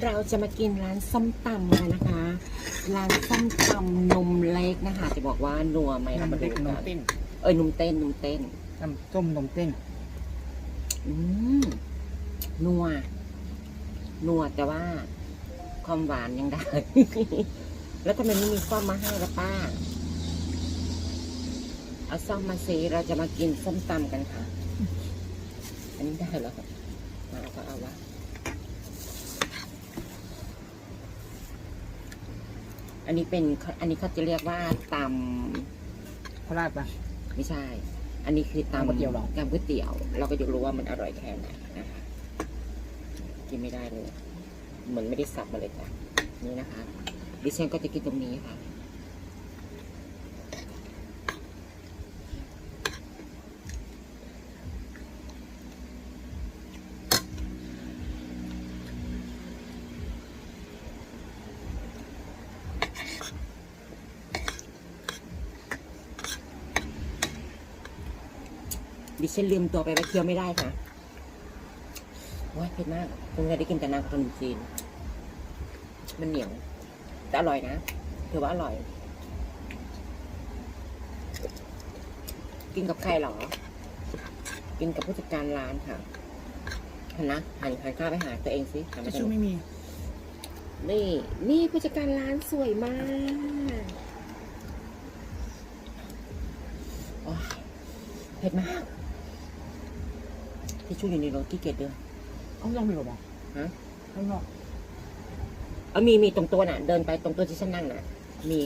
เราจะมากินร้านส้มตำกันนะคะ ร้านส้มตำนมเล็กนะคะ จะบอกว่านัวไหมเรามาน้ำดูเล็กนกัมนเต้นเอ้ยนุ่มเต้นนุ่มเต้นน้ำส้มนมเต้น อืมนัวนัวแต่ว่า ความหวานยังได้ แล้วทำไมไม่มีซ่อมมาให้ละป้า เอาซ่อมมาสิเราจะมากินส้มตำกันค่ะ อันนี้ได้แล้วครับมาเอาก็เอาวะอั นนี้เป็นอันนี้เขาจะเรียกว่าตำโคราชปะ ไม่ใช่ อันนี้คือตำตำก๋วยเตี๋ยวเหรอ ตำก๋วยเตี๋ยว เราก็จะรู้ว่ามันอร่อยแค่ไหนนะคะกินไม่ได้เลย เหมือนไม่ได้สับมาเลยจ้ะนี่นะคะ ดิฉันก็จะกินตรงนี้ค่ะ ดิฉันลืมตัวไปว่าเคี้ยวไม่ได้ค่ะว้ายเผ็ดมากคงจะได้กินแต่น้ำขนมจีน มันเหนียวแต่อร่อยนะถือว่าอร่อย กินกับใครเหรอ กินกับผู้จัดการร้านค่ะหันนะหันหันข้าวไปหาตัวเองสิหันทิมาชทางชู่นู้นไม่มี นี่นี่ผู้จัดการร้านสวยมากโอ้ยเผ็ดมาก ที่ชู่อยู่ในรถที่เกตเดือเขาต้องมีหรอปะฮะข้างนอกเออมีมีตรงตัวน่ะ เดินไปตรงตัวที่ฉันนั่งน่ะ มี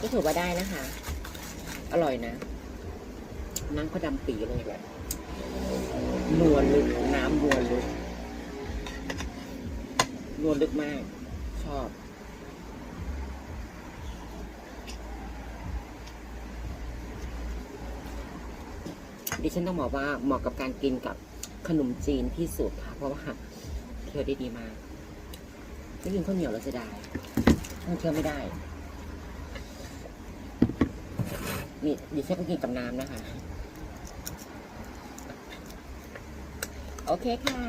ก็ถือว่าได้นะคะ อร่อยนะ น้ำก็ดำปีเลยแบบนัวลึกน้ำนัวลึกนัวลึกมาก ชอบ ดิฉันต้องบอกว่าเหมาะกับการกินกับขนมจีนที่สุดค่ะ เพราะว่าเคี้ยวได้ดีมากไม่กินข้าวเหนียวแล้วจะได้ต้องเคี้ยวไม่ได้นี่ดิฉันก็กินกับน้ำนะคะ โอเคค่ะ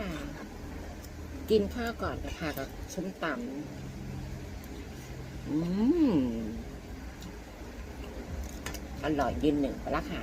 กินข้าวก่อนนะคะกับส้มตำอืมอร่อยยืนหนึ่งไปละค่ะ